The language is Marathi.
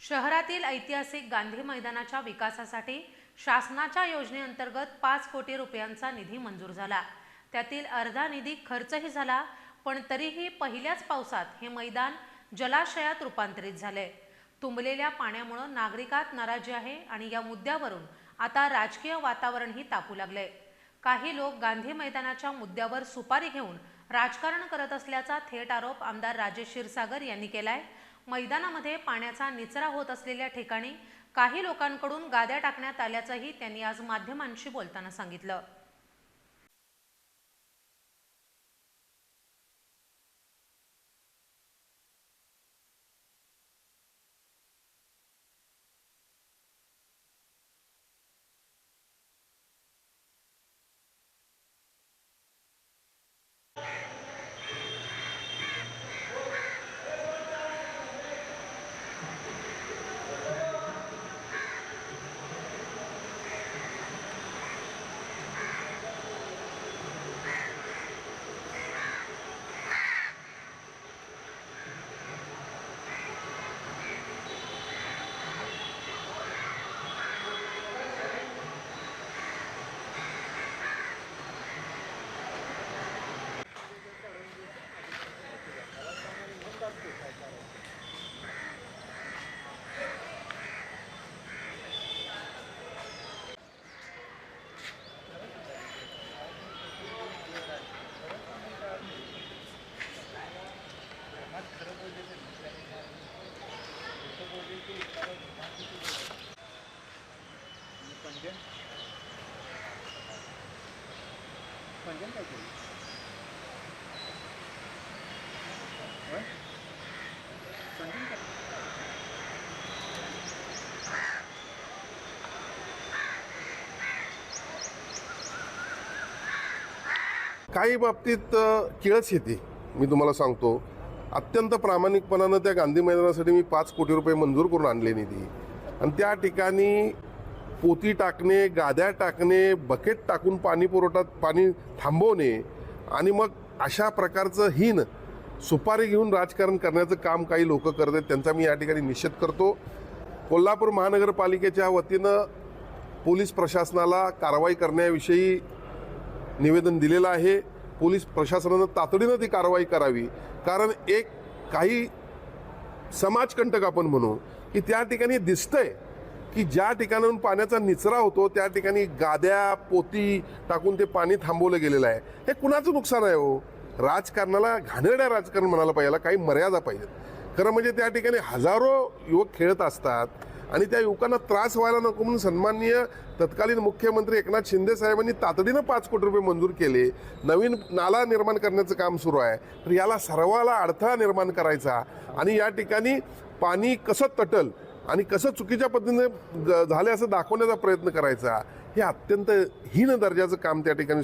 शहरातील ऐतिहासिक गांधी मैदानाच्या विकासासाठी शासनाच्या योजनेअंतर्गत पाच कोटी रुपयांचा निधी मंजूर झाला. त्यातील अर्धा निधी खर्चही झाला पण तरीही पहिल्याच पावसात हे मैदान जलाशयात रूपांतरित झाले. तुंबलेल्या पाण्यामुळं नागरिकात नाराजी आहे आणि या मुद्द्यावरून आता राजकीय वातावरणही तापू लागले. काही लोक गांधी मैदानाच्या मुद्द्यावर सुपारी घेऊन राजकारण करत असल्याचा थेट आरोप आमदार राजेश क्षीरसागर यांनी केलाय. मैदानामध्ये पाण्याचा निचरा होत असलेल्या ठिकाणी काही लोकांकडून गाद्या टाकण्यात आल्याचंही त्यांनी आज माध्यमांशी बोलताना सांगितलं. पंजन काय काही बाबतीत केळच किळस येते मी तुम्हाला सांगतो. अत्यंत प्रामाणिकपणानं त्या गांधी मैदानासाठी मी पाच कोटी रुपये मंजूर करून आणले निधी आणि त्या ठिकाणी पोती टाकणे गाद्या टाकणे बकेट टाकून पाणी पुरवठा पाणी थांबवणे आणि मग अशा प्रकारचं हीन सुपारी घेऊन राजकारण करण्याचं काम काही लोक करत आहेत त्यांचा मी या ठिकाणी निषेध करतो. कोल्हापूर महानगरपालिकेच्या वतीनं पोलीस प्रशासनाला कारवाई करण्याविषयी निवेदन दिलेलं आहे. पोलीस प्रशासनानं तातडीनं ती कारवाई करावी. कारण एक काही समाजकंटक आपण म्हणू की त्या ठिकाणी दिसतंय की ज्या ठिकाणाहून पाण्याचा निचरा होतो त्या ठिकाणी गाद्या पोती टाकून ते पाणी थांबवलं गेलेलं आहे. हे कुणाचं नुकसान आहे हो? राजकारणाला घाणेरड्या राजकारण म्हणायला पाहिजे याला काही मर्यादा पाहिजेत. खरं म्हणजे त्या ठिकाणी हजारो युवक खेळत असतात आणि त्या युवकांना त्रास व्हायला नको म्हणून सन्माननीय तत्कालीन मुख्यमंत्री एकनाथ शिंदे साहेबांनी तातडीनं पाच कोटी रुपये मंजूर केले. नवीन नाला निर्माण करण्याचं काम सुरू आहे. तर याला सर्वाला अडथळा निर्माण करायचा. आणि या ठिकाणी पाणी कसं तटल आणि कसं चुकीच्या पद्धतीने झाले असं दाखवण्याचा प्रयत्न करायचा हे अत्यंत हीन दर्जाचं काम त्या ठिकाणी